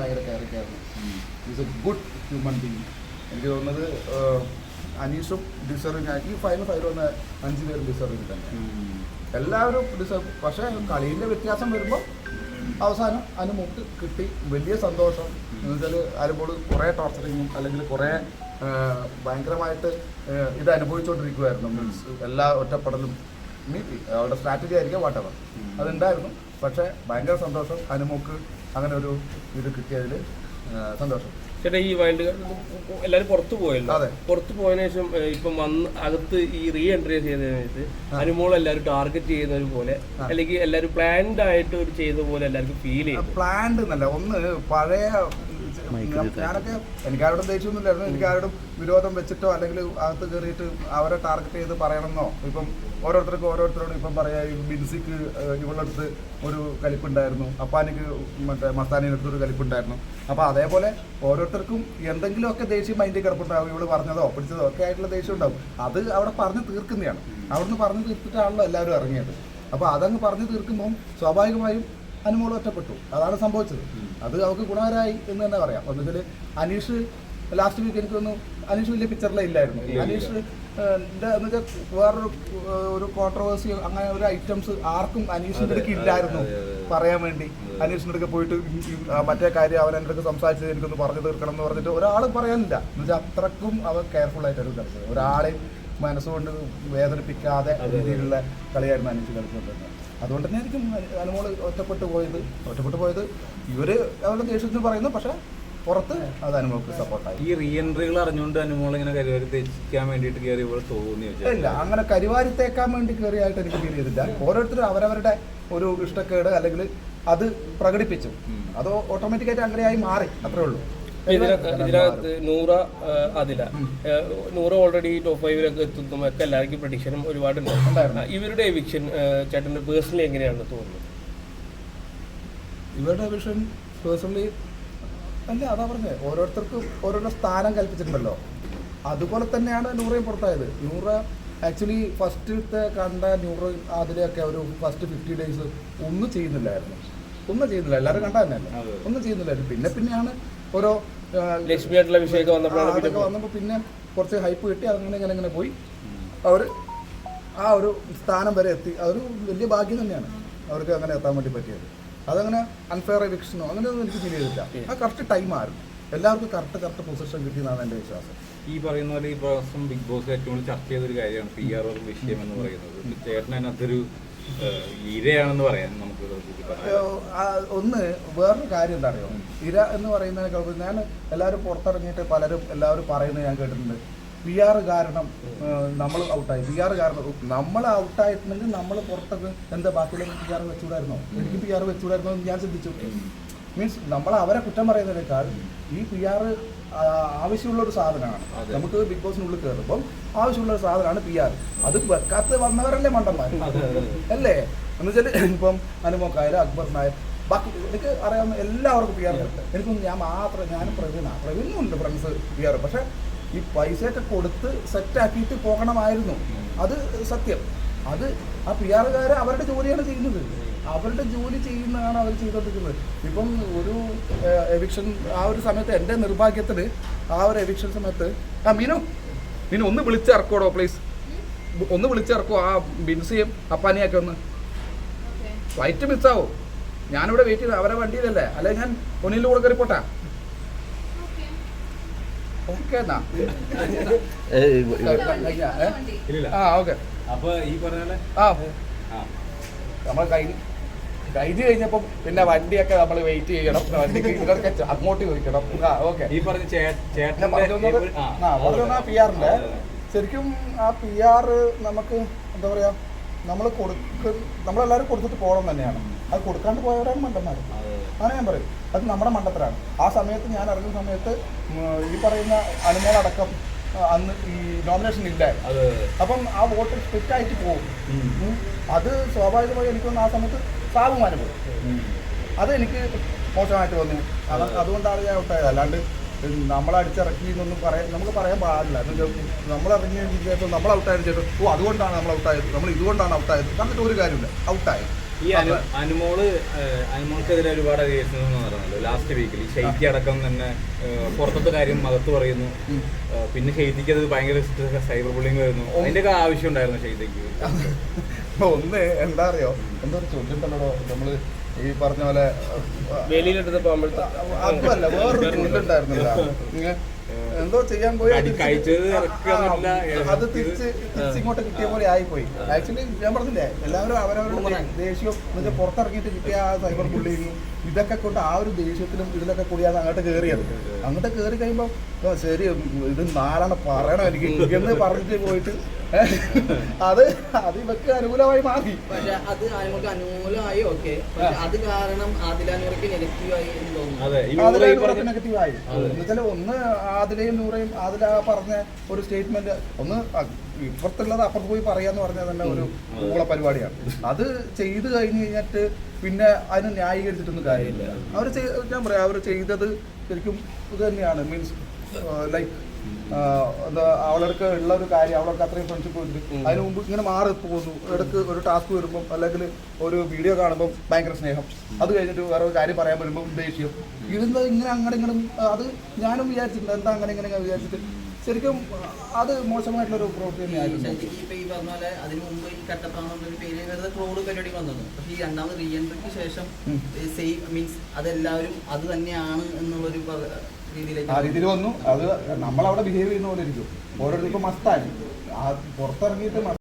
ഭയങ്കര കെയറിംഗ് ആയിരുന്നു is a good human being എനിക്ക് തോന്നുന്നത് അനീഷും ഡിസർവിങ് ഈ ഫൈനൽ ഫൈവ് വന്ന അഞ്ച് പേരും ഡിസർവിങ് തന്നെ. എല്ലാവരും ഡിസർവ് പക്ഷേ കളിയിലെ വ്യത്യാസം വരുമ്പോൾ അവസാനം അതിന് മുട്ട് കിട്ടി. വലിയ സന്തോഷം. എന്ന് വെച്ചാൽ അനുമോൾ കുറേ ടോർച്ചറിങ്ങും അല്ലെങ്കിൽ കുറേ ഭയങ്കരമായിട്ട് ഇത് അനുഭവിച്ചുകൊണ്ടിരിക്കുമായിരുന്നു മീൻസ് എല്ലാ ഒറ്റപ്പെടലും മീ അവരുടെ സ്ട്രാറ്റജി ആയിരിക്കും വാട്ടവർ അതുണ്ടായിരുന്നു. പക്ഷേ ഭയങ്കര സന്തോഷം. അനുമോക്ക് അങ്ങനെ ഒരു ഇത് കിട്ടിയതിൽ സന്തോഷം. ചേട്ടാ ഈ വൈൽഡ് എല്ലാവരും പുറത്തു പോയല്ലോ? അതെ. പുറത്തു പോയതിനു ശേഷം ഇപ്പം വന്ന് അകത്ത് ഈ റീ എൻട്രി ചെയ്ത സമയത്ത് അനുമോൾ എല്ലാവരും ടാർഗറ്റ് ചെയ്യുന്നത് പോലെ അല്ലെങ്കിൽ എല്ലാവരും പ്ലാൻഡ് ആയിട്ട് ഒരു ചെയ്ത പോലെ എല്ലാവർക്കും ഫീൽ ചെയ്യും പ്ലാൻഡ് എന്നല്ല ഒന്ന് പഴയ ഞാനൊക്കെ എനിക്ക് ആരോടും ദേഷ്യമൊന്നുമില്ലായിരുന്നു. എനിക്ക് ആരോടും വിരോധം വെച്ചിട്ടോ അല്ലെങ്കിൽ അകത്ത് കയറിയിട്ട് അവരെ ടാർഗറ്റ് ചെയ്ത് പറയണമെന്നോ? ഇപ്പം ഓരോരുത്തർക്കും ഓരോരുത്തരോടും ഇപ്പം പറയാ ബിൻസിക്ക് ഇവളടുത്ത് അടുത്ത് ഒരു കലിപ്പുണ്ടായിരുന്നു. അപ്പാനിക്ക് മറ്റേ മസ്താനിയുടെ അടുത്ത് ഒരു കലിപ്പുണ്ടായിരുന്നു. അപ്പോൾ അതേപോലെ ഓരോരുത്തർക്കും എന്തെങ്കിലുമൊക്കെ ദേഷ്യം മൈൻഡിൽ കിടപ്പുണ്ടാവും. ഇവൾ പറഞ്ഞതോ പിടിച്ചതോ ഒക്കെ ആയിട്ടുള്ള ദേഷ്യം ഉണ്ടാവും. അത് അവിടെ പറഞ്ഞു തീർക്കുന്നതാണ്. അവിടുന്ന് പറഞ്ഞു തീർത്തിട്ടാണല്ലോ എല്ലാവരും ഇറങ്ങിയത്. അപ്പോൾ അതങ്ങ് പറഞ്ഞു തീർക്കുമ്പം സ്വാഭാവികമായും അനുമോൾ ഒറ്റപ്പെട്ടു അതാണ് സംഭവിച്ചത്. അത് അവർക്ക് ഗുണകരമായി എന്ന് തന്നെ പറയാം. വെച്ചാൽ അനീഷ് ലാസ്റ്റ് വീക്ക് എനിക്ക് തോന്നുന്നു അനീഷ് വലിയ പിക്ചറിലേ ഇല്ലായിരുന്നു. അനീഷ് എന്ന് വെച്ചാൽ വേറൊരു ഒരു കോൺട്രവേഴ്സി അങ്ങനെ ഒരു ഐറ്റംസ് ആർക്കും അനീഷിന്റെ അടുക്ക് ഇല്ലായിരുന്നു പറയാൻ വേണ്ടി. അനീഷിന്റെ അടുക്ക് പോയിട്ട് മറ്റേ കാര്യം അവൻ എന്റെ അടുക്ക് സംസാരിച്ചത് എനിക്കൊന്ന് പറഞ്ഞു തീർക്കണം എന്ന് പറഞ്ഞിട്ട് ഒരാൾ പറയാനില്ല. എന്ന് വെച്ചാൽ അത്രക്കും അവർ കെയർഫുൾ ആയിട്ടായിരുന്നു ഒരാളെയും മനസ്സുകൊണ്ട് വേദനിപ്പിക്കാതെ രീതിയിലുള്ള കളിയായിരുന്നു അനുജ് കളിച്ചുകൊണ്ടിരുന്നത്. അതുകൊണ്ട് തന്നെ ആയിരിക്കും അനുമോൾ ഒറ്റപ്പെട്ടു പോയത്. ഒറ്റപ്പെട്ടു പോയത്. ഇവർ അവരുടെ ദേഷ്യത്തിന് പറയുന്നു. പക്ഷെ പുറത്ത് അത് അനുമോൾക്ക് സപ്പോർട്ടായി ഈ റീ എൻട്രികൾ അറിഞ്ഞുകൊണ്ട് അനുമോൾ ഇങ്ങനെ കരുവാരി തെറ്റിക്കാൻ വേണ്ടിയിട്ട് കയറി ഇവിടെ തോന്നി ഇല്ല അങ്ങനെ കരിവാരി തേക്കാൻ വേണ്ടി കയറിയായിട്ട് എനിക്ക് ഫീൽ ചെയ്തില്ല ഓരോരുത്തരും അവരവരുടെ ഒരു ഇഷ്ടക്കേട് അല്ലെങ്കിൽ അത് പ്രകടിപ്പിച്ചു. അത് ഓട്ടോമാറ്റിക്കായിട്ട് അങ്ങനെയായി മാറി. അത്രേ ഉള്ളൂ. ഇതിനകത്ത് നൂറ അതില. നൂറ ഓൾറെഡി ടോപ്പ് ഫൈവിലൊക്കെ എത്തുന്നതും ഒക്കെ എല്ലാവർക്കും പ്രഡിക്ഷനും ഒരുപാട്. ഇവരുടെ എവിക്ഷൻ ചേട്ടന്റെ പേഴ്സണലി എങ്ങനെയാണെന്ന് തോന്നുന്നത് ഇവരുടെ വിഷൻ പേഴ്സണലി അല്ല അതാ പറഞ്ഞത് ഓരോരുത്തർക്കും ഓരോരോ സ്ഥാനം കൽപ്പിച്ചിട്ടുണ്ടല്ലോ. അതുപോലെ തന്നെയാണ് നൂറയും പുറത്തായത്. നൂറ ആക്ച്വലി ഫസ്റ്റത്തെ കണ്ട നൂറ് അതിലൊക്കെ ഒരു ഫസ്റ്റ് ഫിഫ്റ്റി ഡേയ്സ് ഒന്നും ചെയ്യുന്നില്ലായിരുന്നു. ഒന്നും ചെയ്യുന്നില്ല. എല്ലാവരും കണ്ട തന്നെയല്ലേ ഒന്നും ചെയ്യുന്നില്ലായിരുന്നു. പിന്നെ പിന്നെയാണ് ഓരോ ആ, ലക്ഷ്മി ആയിട്ടുള്ള വിഷയമൊക്കെ വന്നപ്പോഴാണ് അതൊക്കെ വന്നപ്പോൾ പിന്നെ കുറച്ച് ഹൈപ്പ് കിട്ടി അങ്ങനെ ഇങ്ങനെ ഇങ്ങനെ പോയി. അവർ ആ ഒരു സ്ഥാനം വരെ എത്തി. അതൊരു വലിയ ഭാഗ്യം തന്നെയാണ് അവർക്ക് അങ്ങനെ എത്താൻ വേണ്ടി പറ്റിയത്. അതങ്ങനെ അൺഫെയർ എവിക്ഷനോ അങ്ങനെയൊന്നും എനിക്ക് ഫീൽ ചെയ്തില്ല ആ കറക്റ്റ് ടൈമായിരുന്നു എല്ലാവർക്കും കറക്റ്റ് കറക്റ്റ് പൊസിഷൻ കിട്ടിയെന്നാണ് എന്റെ വിശ്വാസം. ഈ പറയുന്ന പോലെ ഈ പ്രാവശ്യം ബിഗ് ബോസ് ഏറ്റവും കൂടുതൽ ചർച്ച ചെയ്തൊരു കാര്യമാണ് പി ആർ വിഷയം എന്ന് പറയുന്നത്. ചേട്ടൻ അതിനകത്തൊരു ഏഹ്, ഇരയാണെന്ന് പറയാൻ നമുക്ക് ഒന്ന് വേറൊരു കാര്യം എന്താ അറിയോ ഇര എന്ന് പറയുന്നതിനേക്കാൾ ഞാൻ എല്ലാവരും പുറത്തിറങ്ങിയിട്ട് പലരും എല്ലാവരും പറയുന്നത് ഞാൻ കേട്ടിട്ടുണ്ട്. പി ആർ കാരണം നമ്മൾ ഔട്ടായി പി ആർ കാരണം നമ്മൾ ഔട്ടായിട്ടുണ്ടെങ്കിൽ നമ്മൾ പുറത്തൊക്കെ എന്താ ബാക്കിയുള്ള പി ആർ വെച്ചുകൂടായിരുന്നോ? എനിക്ക് പി ആർ വെച്ചുകൂടായിരുന്നോ എന്ന് ഞാൻ ചിന്തിച്ചു. മീൻസ് നമ്മൾ അവരെ കുറ്റം പറയുന്നതിനേക്കാൾ ഈ പി ആർ ആവശ്യമുള്ള ഒരു സാധനമാണ്. നമുക്ക് ബിഗ് ബോസിനുള്ളിൽ കയറുമ്പം ആവശ്യമുള്ള ഒരു സാധനമാണ് പി ആർ അത് വെക്കാത്ത വന്നവരല്ലേ മണ്ടന്മാർ അല്ലേ? എന്ന് വെച്ചാൽ ഇപ്പം അനുമോക്കായാലും നായർ ബാക്കി എനിക്ക് അറിയാവുന്ന എല്ലാവർക്കും പി ആർ എനിക്കൊന്നും ഞാൻ മാത്രം ഞാനും പ്രവീണ പ്രവീണും ഉണ്ട് ഫ്രണ്ട്സ് പി ആർ പക്ഷേ ഈ പൈസയൊക്കെ കൊടുത്ത് സെറ്റാക്കിയിട്ട് പോകണമായിരുന്നു. അത് സത്യം. അത് ആ പി ആറുകാർ അവരുടെ ജോലിയാണ് ചെയ്യുന്നത്. അവരുടെ ജോലി ചെയ്യുന്നതാണ് അവർ ചെയ്തുകൊണ്ടിരിക്കുന്നത് ഇപ്പം ഒരു എവിക്ഷൻ ആ ഒരു സമയത്ത് എന്റെ നിർഭാഗ്യത്തിൽ ആ ഒരു എവിക്ഷൻ സമയത്ത് ആ മീനു മീനു ഒന്ന് വിളിച്ചിറക്കോടോ പ്ലീസ് ഒന്ന് വിളിച്ചിറക്കോ ആ ബിൻസിയും അപ്പാനിയൊക്കെ ഒന്ന്. ഫ്ലൈറ്റ് മിസ്സാവോ ഞാനിവിടെ വെയിറ്റ് ചെയ്ത് അവരെ വണ്ടിയിലല്ലേ? അല്ലെ ഞാൻ ഒന്നിന്റെ കൂടെ കയറി പോട്ടാ? ഓക്കെ എന്നാ. ആ ഓക്കെ അപ്പൊ ഈ പറഞ്ഞ ആ. നമ്മൾ കഴിഞ്ഞ് കഴിഞ്ഞപ്പം കഴിഞ്ഞപ്പോൾ പിന്നെ വണ്ടിയൊക്കെ നമ്മൾ വെയിറ്റ് ചെയ്യണം. വണ്ടിക്ക് ഇതൊക്കെ അങ്ങോട്ട് ചോദിക്കണം ആ ഓക്കെ ഈ പറഞ്ഞ ചേ- പറഞ്ഞു വന്നത് ആ പി ആറിന്റെ ശരിക്കും ആ പി ആർ നമുക്ക് എന്താ പറയാ നമ്മൾ കൊടുക്ക നമ്മളെല്ലാവരും കൊടുത്തിട്ട് പോകണം തന്നെയാണ്. അത് കൊടുക്കാണ്ട് പോയവരാണ് മണ്ടന്മാർ അങ്ങനെ ഞാൻ പറയും. അത് നമ്മുടെ മണ്ടത്തരാണ്. ആ സമയത്ത് ഞാൻ ഇറങ്ങുന്ന സമയത്ത് ഈ പറയുന്ന അനുമോളടക്കം അന്ന് ഈ നോമിനേഷൻ ഇല്ലായിരുന്നു അത്. അപ്പം ആ വോട്ട് സ്പ്ലിറ്റ് ആയിട്ട് പോകും അത് സ്വാഭാവികമായി എനിക്ക് തോന്നുന്നു ആ സമയത്ത് സാബുമാര് പോകും അത് എനിക്ക് മോശമായിട്ട് തോന്നി. അത് അതുകൊണ്ടാണ് ഞാൻ ഔട്ടായത്. അല്ലാണ്ട് നമ്മൾ അടിച്ചിറക്കി എന്നൊന്നും പറയാൻ നമുക്ക് പറയാൻ പാടില്ല. എന്ന് ശേഷം നമ്മൾ ഔട്ടായതിനു വിചാരിച്ചു നമ്മൾ ഔട്ടായത് ചേട്ടൻ ഓ അതുകൊണ്ടാണ് നമ്മൾ ഔട്ടായത്. നമ്മൾ ഇതുകൊണ്ടാണ് ഔട്ടായത്. കണ്ടിട്ട് ഒരു കാര്യമില്ല ഔട്ടായി. ഈ അനു അനുമോൾ അനുമോൾക്കെതിരെ ഒരുപാട് അധിവേശനം നടന്നല്ലോ ലാസ്റ്റ് വീക്കിൽ ഷെയ്ക്ക് ഷെയ്ത്തി അടക്കം തന്നെ പുറത്തത്തെ കാര്യം അകത്ത് പറയുന്നു. പിന്നെ ഷെയ്ത്തിക്ക് അത് ഭയങ്കര സൈബർ ബുള്ളിങ് വരുന്നു. അതിന്റെയൊക്കെ ആവശ്യം ഉണ്ടായിരുന്നു ഷെയ്ത്തിക്ക് ഒന്ന് എന്താ അറിയോ? എന്താ ചൊല്ലുണ്ടല്ലോ നമ്മൾ ഈ പറഞ്ഞ പോലെ വെളിയിലെടുത്ത് പോകുമ്പോഴത്തെ അതുമല്ല വേറൊരു ചൂണ്ടുണ്ടായിരുന്നില്ല എന്തോ ചെയ്യാൻ പോയി. അത് തിരിച്ച് തിരിച്ച് ഇങ്ങോട്ട് കിട്ടിയ പോലെ ആയിപ്പോയി. ആക്ച്വലി ഞാൻ പറഞ്ഞില്ലേ എല്ലാവരും അവരവരുടെ ദേഷ്യം എന്നുവെച്ചാൽ പുറത്തിറങ്ങിയിട്ട് കിട്ടിയ ആ സൈബർ ബുള്ളിങ്ങും ഇതൊക്കെ കൊണ്ട് ആ ഒരു ദേഷ്യത്തിലും ഇതിലൊക്കെ കൂടിയാണ് അങ്ങോട്ട് കയറിയത് അങ്ങോട്ട് കയറി കഴിയുമ്പോൾ "ഓ, ശരി ഇത് നാലാണ് പറയണം എനിക്ക് എന്ന് പറഞ്ഞിട്ട് പോയിട്ട് അത് അത് ഇവക്ക് അനുകൂലമായി മാറി. പക്ഷെ അത് നമുക്ക് അനുകൂലമായി ഓക്കെ പക്ഷെ അത് കാരണം ആദിലാനൂർക്ക് നെഗറ്റീവായി എന്ന് തോന്നുന്നു. ഈ പറഞ്ഞ നെഗറ്റീവായി എന്നുവെച്ചാൽ ഒന്ന് ആദിലയും നൂറയും ആദില പറഞ്ഞ ഒരു സ്റ്റേറ്റ്മെന്റ് ഒന്ന് ഇപ്പുറത്തുള്ളത് അപ്പുറത്ത് പോയി പറയാന്ന് പറഞ്ഞ തന്നെ ഒരു ഊള പരിപാടിയാണ്. അത് ചെയ്തു കഴിഞ്ഞ് കഴിഞ്ഞിട്ട് പിന്നെ അതിന് ന്യായീകരിച്ചിട്ടൊന്നും കാര്യമില്ല. അവർ ഞാൻ പറയാം അവർ ചെയ്തത് ശരിക്കും ഇത് തന്നെയാണ്. മീൻസ് ലൈക്ക് അവൾക്ക് ഉള്ള ഒരു കാര്യം അവൾക്ക് അത്രയും ഫ്രണ്ട്ഷിപ്പ് ഉണ്ട്. അതിന് മുമ്പ് ഇങ്ങനെ മാറി പോകുന്നു. ഇടയ്ക്ക് ഒരു ടാസ്ക് വരുമ്പോൾ അല്ലെങ്കിൽ ഒരു വീഡിയോ കാണുമ്പോൾ ഭയങ്കര സ്നേഹം. അത് കഴിഞ്ഞിട്ട് വേറെ ഒരു കാര്യം പറയാൻ വരുമ്പോൾ ദേഷ്യം. ഇരുന്ന് ഇങ്ങനെ അങ്ങനെ ഇങ്ങനെ അത് ഞാനും വിചാരിച്ചിട്ടുണ്ട്. എന്താ അങ്ങനെ ഇങ്ങനെ വിചാരിച്ചിട്ട്. ശരിക്കും അത് മോശമായിട്ടുള്ളൊരു പ്രവൃത്തി തന്നെയായിരുന്നു ശരിക്കും ഇപ്പൊ ഈ പറഞ്ഞ പോലെ അതിന് മുമ്പ് ഈ കട്ടപ്പാന്നൊരു പേര് വെറുതെ ട്രോൾ പരിപാടി വന്നത്. പക്ഷെ ഈ രണ്ടാമത് റീ എൻട്രിക്ക് ശേഷം സെയിം മീൻസ് അതെല്ലാവരും അത് തന്നെയാണ് എന്നുള്ളൊരു ആ രീതിയിൽ വന്നു. അത് നമ്മളവിടെ ബിഹേവ് ചെയ്യുന്ന പോലെ ഇരിക്കും. ഓരോരുത്തർക്കും മസ്തായി ആ പുറത്തിറങ്ങിയിട്ട്